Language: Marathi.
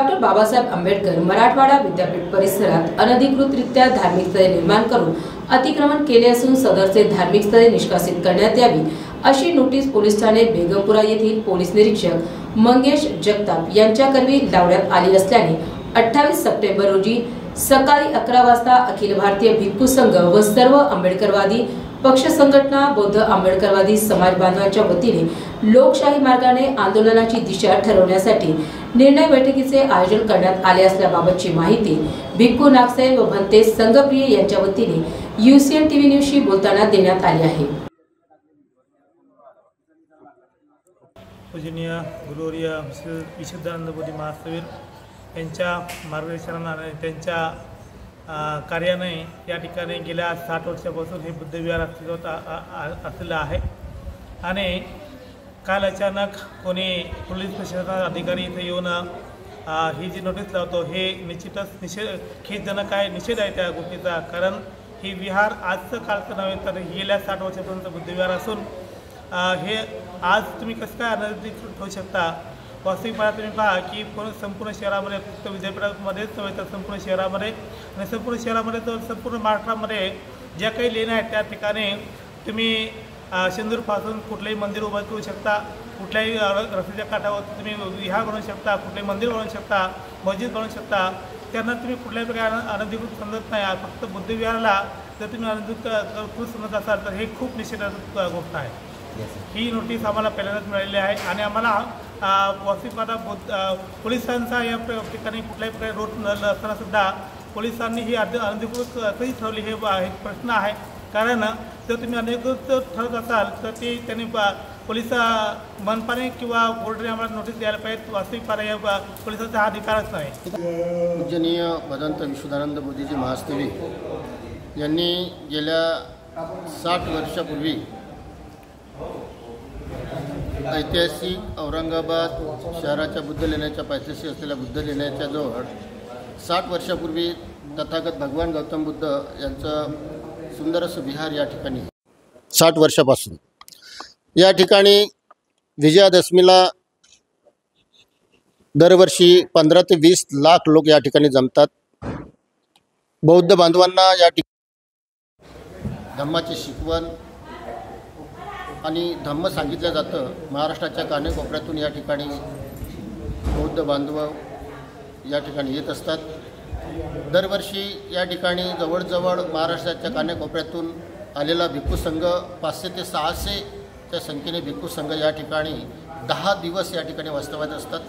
डॉक्टर बाबासाहेब आंबेडकर मराठवाडा विद्यापीठ परिसरात अनधिकृतरित्या धार्मिक स्थळे निर्माण करून अतिक्रमण केले असून सदरचे धार्मिक स्थळे निष्कासित करण्यात यावी अशी नोटीस पोलीस ठाणे बेगमपुरा येथील पोलीस निरीक्षक मंगेश जगताप यांच्याकरवी लावण्यात आली असल्याने अठ्ठावीस सप्टेंबर रोजी सकाळी अकरा वाजता अखिल भारतीय भिक्खू संघ व सर्व आंबेडकरवादी पक्ष संघटना बौद्ध आंबेडकरवादी समाज बांधवांच्या वतीने लोकशाही मार्गाने आंदोलनाची दिशा ठरवण्यासाठी निर्णय बैठकीचे आयोजन करण्यात आले असल्याबाबतची माहिती भिक्खू नागसाहेब व भंते संघप्रिय यांच्या वतीने युसीएन टीव्ही न्यूजशी बोलताना देण्यात आली आहे. पूजनीय गुरुवर्य विशुद्धानंद बोधी महासवीर यांच्या मार्गदर्शनाने त्यांच्या कार्याने या ठिकाणी गेल्या साठ वर्षापासून हे बुद्धविहार अस्तित्वात असलेलं आहे. आणि काल अचानक कोणी पोलीस प्रशासनाचा अधिकारी इथे येऊन ही जी नोटीस लावतो हे निश्चितच निषेध खेदजनक आहे निषेध आहे त्या गोष्टीचा. कारण ही विहार आजचं कालचं नव्हे तर गेल्या साठ वर्षापर्यंत बुद्धविहार असून हे आज तुम्ही कसं काय अनधिकृत ठेवू शकता? वास्तविक पाहता तुम्ही पहा की पूर्ण संपूर्ण शहरामध्ये फक्त विद्यापीठामध्येच नव्हे तर संपूर्ण शहरामध्ये आणि संपूर्ण शहरामध्ये तर संपूर्ण महाराष्ट्रामध्ये ज्या काही लेण्या आहेत त्या ठिकाणी तुम्ही अ, कुठलंही मंदिर उभं करू शकता कुठल्याही रस्त्याच्या काठावर तुम्ही विहार बनवू शकता कुठले मंदिर बनवू शकता मस्जिद बनवू शकता त्यांना तुम्ही कुठल्याही प्रकारे अनधिकृत समजत नाही. फक्त बुद्धविहाराला जर तुम्ही अनधिकृत समजत असाल तर हे खूप निषेधात्मक गोष्ट आहे. ही नोटीस आम्हाला पहिल्यांदाच मिळालेली आहे. आणि आम्हाला वासिफादा पोलिसांचा या ठिकाणी कुठल्याही प्रकारे रोड न नसताना सुद्धा पोलिसांनी ही अध अनधिकृत कधी ठरवली हे प्रश्न आहे. कारण जर तुम्ही अनधिकृत ठरत असाल तर ते त्यांनी ब- पोलीस मनपाने किंवा कोर्टाने आम्हाला नोटीस द्यायला पाहिजे वास्तविक पारा या ब- पोलिसांचा हा अधिकारच नाही. पूजनीय भदंत विश्वदानंद मोदीजी महास्तवी यांनी गेल्या साठ वर्षापूर्वी ऐतिहासिक औरंगाबाद शहराच्या बुद्ध लेण्याच्या पायथ्याशी असलेल्या बुद्ध लेण्याच्या जवळ साठ वर्षापूर्वी तथागत भगवान गौतम बुद्ध यांचं सुंदर असं विहार या ठिकाणी. साठ वर्षापासून. या ठिकाणी विजयादशमीला दरवर्षी पंधरा ते वीस लाख लोक या ठिकाणी जमतात. बौद्ध बांधवांना या ठिकाणी धम्माची शिकवण आणि धम्म सांगितलं जातं. महाराष्ट्राच्या कानेकोपऱ्यातून या ठिकाणी बौद्ध बांधव या ठिकाणी येत असतात. दरवर्षी या ठिकाणी जवळजवळ महाराष्ट्राच्या कानेकोपऱ्यातून आलेला भिक्खू संघ पाचशे ते सहाशेच्या संख्येने भिक्खू संघ या ठिकाणी दहा दिवस या ठिकाणी वास्तव्यात असतात.